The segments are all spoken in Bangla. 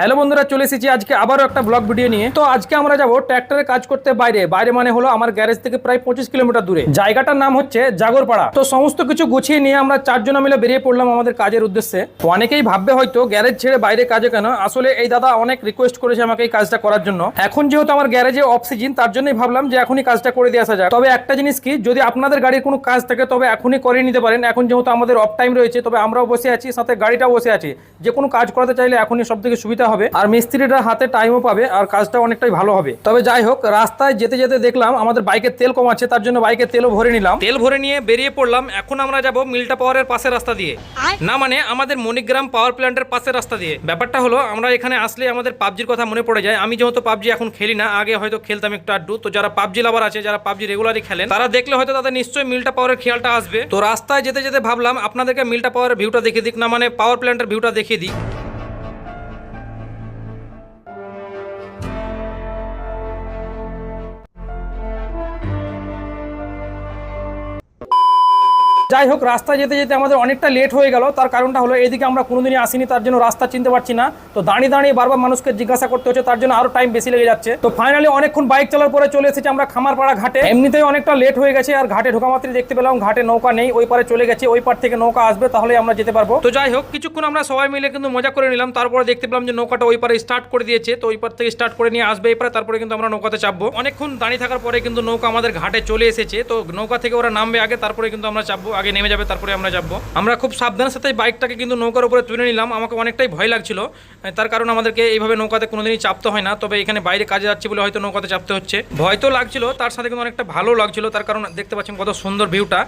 হ্যালো বন্ধুরা, চলে এসেছি আজকে আবারও একটা ব্লগ ভিডিও নিয়ে। তো আজকে আমরা যাব ট্র্যাক্টরে কাজ করতে বাইরে। বাইরে মানে হলো আমার গ্যারেজ থেকে প্রায় পঁচিশ কিলোমিটার দূরে। জায়গাটার নাম হচ্ছে জাগরপাড়া। তো সমস্ত কিছু গুছিয়ে নিয়ে আমরা চারজন মিলে বেরিয়ে পড়লাম আমাদের কাজের উদ্দেশ্যে। অনেকেই ভাববে হয়তো গ্যারেজ ছেড়ে বাইরে কাজে কেন? আসলে এই দাদা অনেক রিকোয়েস্ট করেছে আমাকে এই কাজটা করার জন্য। এখন যেহেতু আমার গ্যারেজে অফ সিজন তার জন্যই ভাবলাম যে এখনই কাজটা করে দিয়ে আসা যায় তবে একটা জিনিস কি, যদি আপনাদের গাড়ির কোনো কাজ থাকে, তবে এখনই করে নিতে পারেন। এখন যেহেতু আমাদের অফ টাইম রয়েছে, তবে আমরাও বসে আছি, সাথে গাড়িটাও বসে আছি। যে কোনো কাজ করাতে চাইলে এখনই সব থেকে সুবিধা হবে আর মিস্ত্রিটা হাতে টাইমও পাবে আর কাজটা অনেকটাই ভালো হবে। তবে যাই হোক রাস্তায় যেতে যেতে দেখলাম আমাদের বাইকের তেল কম আছে তার জন্য বাইকের তেলও ভরে নিলাম। তেল ভরে নিয়ে বেরিয়ে পড়লাম এখন আমরা যাব মিল্টা পাওয়ারের পাশের রাস্তা দিয়ে। না মানে আমাদের মণিগ্রাম পাওয়ার প্ল্যান্টের পাশের রাস্তা দিয়ে। ব্যাপারটা হলো আমরা এখানে আসলে আমাদের পাবজির কথা মনে পড়ে যায়। আমি যেহেতু পাবজি এখন খেলি না আগে হয়তো খেলতাম একটু আড্ডু। তো যারা পাবজি লাভার আছে যারা পাবজি রেগুলারই খেলেন তারা দেখলে হয়তো তাদের নিশ্চয়ই মিল্টা পাওয়ারের খেয়ালটা আসবে। তো রাস্তায় যেতে যেতে ভাবলাম আপনাদেরকে মিল্টা পাওয়ারের ভিউটা দেখিয়ে দিক। না মানে পাওয়ার প্ল্যান্টের ভিউটা দেখিয়ে দিই। যাই হোক রাস্তা যেতে যেতে আমাদের অনেকটা লেট হয়ে গেল। তার কারণটা হলো, এদিকে আমরা কোনোদিনই আসিনি, তার জন্য রাস্তা চিনতে পারছি না। তো দাঁড়িয়ে দাঁড়িয়ে বারবার মানুষকে জিজ্ঞাসা করতে হচ্ছে, তার জন্য আরও টাইম বেশি লেগে যাচ্ছে। তো ফাইনালি অনেকক্ষণ বাইক চালার পরে চলে এসেছি আমরা খামারপাড়া ঘাটে। এমনিতেই অনেকটা লেট হয়ে গেছে, আর ঘাটে ঢোকা মাত্রই দেখতে পেলাম, ঘাটে নৌকা নেই, ওই পারে চলে গেছে, ওই পার থেকে নৌকা আসবে, তাহলে আমরা যেতে পারব। তো যাই হোক, কিছুক্ষণ আমরা সবাই মিলে কিন্তু মজা করে নিলাম, তারপরে দেখতে পেলাম যে নৌকাটা ওই পারে স্টার্ট করে দিয়েছে, তো ওই পার থেকে স্টার্ট করে নিয়ে আসবে, এই পারে তারপরে কিন্তু আমরা নৌকাতে চাপবো। অনেকক্ষণ দাঁড়িয়ে থাকার পরে কিন্তু নৌকা আমাদের ঘাটে চলে এসেছে, তো নৌকা থেকে ওরা নামবে আগে, তারপরে কিন্তু আমরা চাপবো। আগে নেমে যাবে, তারপরে আমরা যাব। আমরা খুব সাবধানের সাথে বাইকটাকে কিন্তু নৌকার উপরে তুলে নিলাম। আমাকে অনেকটাই ভয় লাগছিল। তার কারণ আমাদেরকে এইভাবে নৌকাতে কোনোদিনই চাপতে হয় না। তবে এখানে বাইরে কাজে যাচ্ছে বলে হয়তো নৌকাতে চাপতে হচ্ছে। ভয় তো লাগছিল, তার সাথে কিন্তু অনেকটা ভালো লাগছিল। তার কারণ দেখতে পাচ্ছেন কত সুন্দর ভিউটা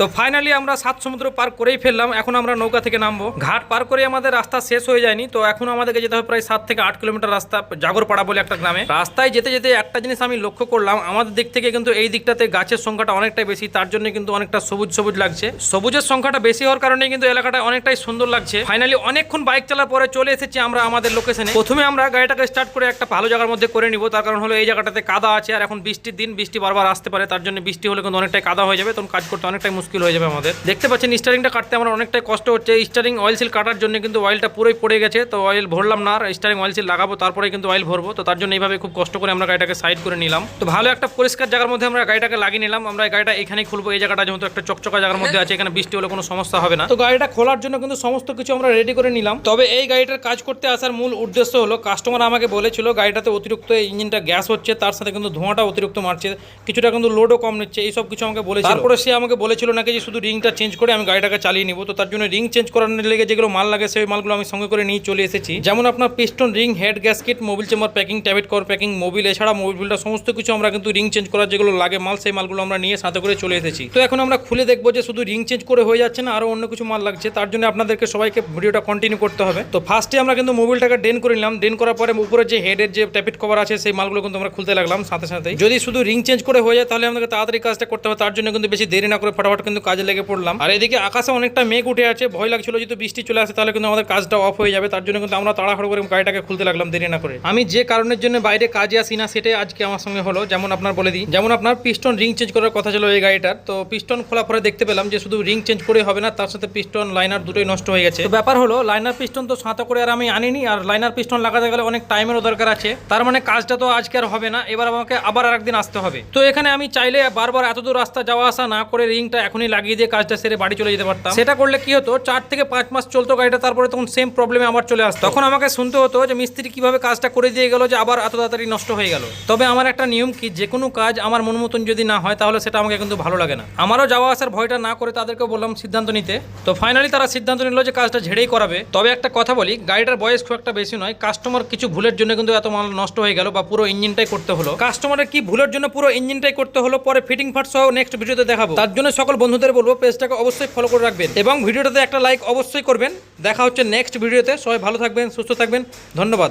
তো ফাইনালি আমরা সাত সমুদ্র পার করেই ফেললাম, এখন আমরা নৌকা থেকে নামবো। ঘাট পার করে আমাদের রাস্তা শেষ হয়ে যায়নি, তো এখন আমাদেরকে যেতে হবে প্রায় সাত থেকে আট কিলোমিটার রাস্তা, জাগরপাড়া বলে একটা গ্রামে। রাস্তায় যেতে যেতে একটা জিনিস আমি লক্ষ্য করলাম, আমাদের দিক থেকে কিন্তু এই দিকটাতে গাছের সংখ্যাটা অনেকটাই বেশি, তার জন্য কিন্তু অনেকটা সবুজ সবুজ লাগছে। সবুজের সংখ্যাটা বেশি হওয়ার কারণে কিন্তু এলাকাটা অনেকটাই সুন্দর লাগছে। ফাইনালি অনেকক্ষণ বাইক চালার পরে চলে এসেছি আমরা আমাদের লোকেশনে প্রথমে আমরা গাড়িটাকে স্টার্ট করে একটা ভালো জায়গার মধ্যে করে নিব, তার কারণ হলো এই জায়গাটাতে কাদা আছে, আর এখন বৃষ্টির দিন, বৃষ্টি বারবার আসতে পারে, তার জন্য বৃষ্টি হলে কিন্তু অনেকটাই কাদা হয়ে যাবে, তখন কাজ করতে অনেকটাই মুশকিল। হয়ে যাবে আমাদের। দেখতে পাচ্ছেন স্টারিংটা কাটতে আমার অনেকটাই কষ্ট হচ্ছে। স্টারিং অয়েল সিল কাটার জন্য কিন্তু অয়েলটা পুরোই পড়ে গেছে। তো অয়েল ভরলাম না আর স্টারিং অয়েল সিল লাগাবো, তারপরে কিন্তু অয়েল ভরবো। তো তার জন্য এইভাবে খুব কষ্ট করে আমরা গাড়িটাকে সাইড করে নিলাম। তো ভালো একটা পরিষ্কার জায়গার মধ্যে আমরা গাড়িটাকে লাগিয়ে নিলাম। আমরা গাড়িটা এখানেই খুলবো। এই জায়গাটা যেহেতু একটা চকচকা জায়গার মধ্যে আছে, এখানে বৃষ্টি হলে কোনো সমস্যা হবে না। তো গাড়িটা খোলার জন্য কিন্তু সমস্ত কিছু আমরা রেডি করে নিলাম। তবে এই গাড়িটার কাজ করতে আসার মূল উদ্দেশ্য হলো কাস্টমার আমাকে বলেছিল গাড়িটাতে অতিরিক্ত ইঞ্জিনটা গ্যাস হচ্ছে, তার সাথে কিন্তু ধোঁয়াটা অতিরিক্ত মারছে। কিছুটা কিন্তু লোডও কম নিচ্ছে, এই সব কিছু আমাকে বলেছিল। তারপরে সে আমাকে বলেছিল নাকি যে শুধু রিংটা চেঞ্জ করে আমি গাড়িটাকে চালিয়ে নিব, তো তার জন্য রিং চেঞ্জ করানোর লেগে যেগুলো মাল লাগে সেই মালগুলো আমি সঙ্গে করে নিয়ে চলে এসেছি। যেমন আপনার piston ring head gasket mobil chamber packing ট্যাবেট কর প্যাকিং মোবিল এছাড়া মোবিল মোবিলটা সমস্ত কিছু আমরা কিন্তু রিং চেঞ্জ করার যেগুলো লাগে মাল, সেই মালগুলো আমরা নিয়ে সাথে করে চলে এসেছি। তো এখন আমরা খুলে দেখব যে শুধু রিং চেঞ্জ করে হয়ে যাচ্ছে না আরও অন্য কিছু মাল লাগছে, তার জন্য আপনাদেরকে সবাইকে ভিডিওটা কন্টিনিউ করতে হবে। তো ফার্স্টে আমরা কিন্তু মোবিলটাকে ডেন করে নিলাম ডেন করার পরে উপরে যে হেডের যে ট্যাপিট কভার আছে, সেই মালগুলো কিন্তু আমরা খুলতে লাগলাম সাথে সাথে যদি শুধু রিং চেঞ্জ করে হয়ে যায়, তাহলে আমাদেরকে তাড়াতাড়ি কাজটা করতে হবে, তার জন্য কিন্তু বেশি দেরি না করে ফটাফট কিন্তু কাজে লেগে পড়লাম। আর এদিকে আকাশে অনেকটা মেঘ উঠে আছে, ভয় লাগছিল যদি বৃষ্টি চলে আসে, তাহলে কিন্তু আমাদের কাজটা অফ হয়ে যাবে। তার জন্য কিন্তু আমরা তাড়াহুড়ো করে গাড়িটাকে খুলতে লাগলাম দেরি না করে। আমি যে কারণের জন্য বাইরে কাজে আসি না, সেটাই আজকে আমার সঙ্গে হলো। যেমন আপনার বলে দিই, যেমন আপনার পিস্টন রিং চেঞ্জ করার কথা ছিল এই গাড়িটার, তো পিস্টন খোলা পরে দেখতে পেলাম যে শুধু রিং চেঞ্জ করে হবে না, তার সাথে পিস্টন লাইনার দুটোই নষ্ট হয়ে গেছে। ব্যাপার হলো লাইনার পিস্টন তো সাঁতা করে আর আমি আনিনি, আর লাইনার পিস্টন লাগাতে গেলে অনেক টাইমেরও দরকার আছে। তার মানে কাজটা তো আজকে আর হবে না, এবার আমাকে আবার আরেকদিন আসতে হবে। তো এখানে আমি চাইলে বারবার এত দূর রাস্তা যাওয়া আসা না করে রিংটা এখনই লাগিয়ে দিয়ে কাজটা সেরে বাড়ি চলে যেতে পারতাম। সেটা করলে কি হতো? চার থেকে পাঁচ মাস চলতো গাড়িটা তারপরে তখন সেম প্রবলেমে আবার চলে আসতো। তখন আমাকে শুনতে হতো যে মিস্ত্রি কীভাবে কাজটা করে দিয়ে গেল যে আবার এত তাড়াতাড়ি নষ্ট হয়ে গেল। তবে আমার একটা নিয়ম কি যে কোনো কাজ আমার মন মতন যদি না হয় তাহলে সেটা আমাকে কিন্তু ভালো লাগে না। আমারও যাওয়া আসার ভয়টা না করে তাদেরকে বললাম সিদ্ধান্ত নিতে। তো ফাইনালি তারা সিদ্ধান্ত নিল যে কাজটা ঝেড়েই করাবে। তবে একটা কথা বলি গাড়িটার বয়স খুব একটা বেশি নয়। কাস্টমার কিছু ভুলের জন্য কিন্তু এত মাল নষ্ট হয়ে গেল বা পুরো ইঞ্জিনটাই করতে হলো। কাস্টমারের কি ভুলের জন্য পুরো ইঞ্জিনটাই করতে হলো? পরে ফিটিং ফাট সহ নেক্সট ভিডিওতে দেখাবো। তার জন্য সকল বন্ধুদের বলব পেজটাকে অবশ্যই ফলো করে রাখবেন এবং ভিডিওটাতে একটা লাইক অবশ্যই করবেন। দেখা হচ্ছে নেক্সট ভিডিওতে। সবাই ভালো থাকবেন, সুস্থ থাকবেন, ধন্যবাদ।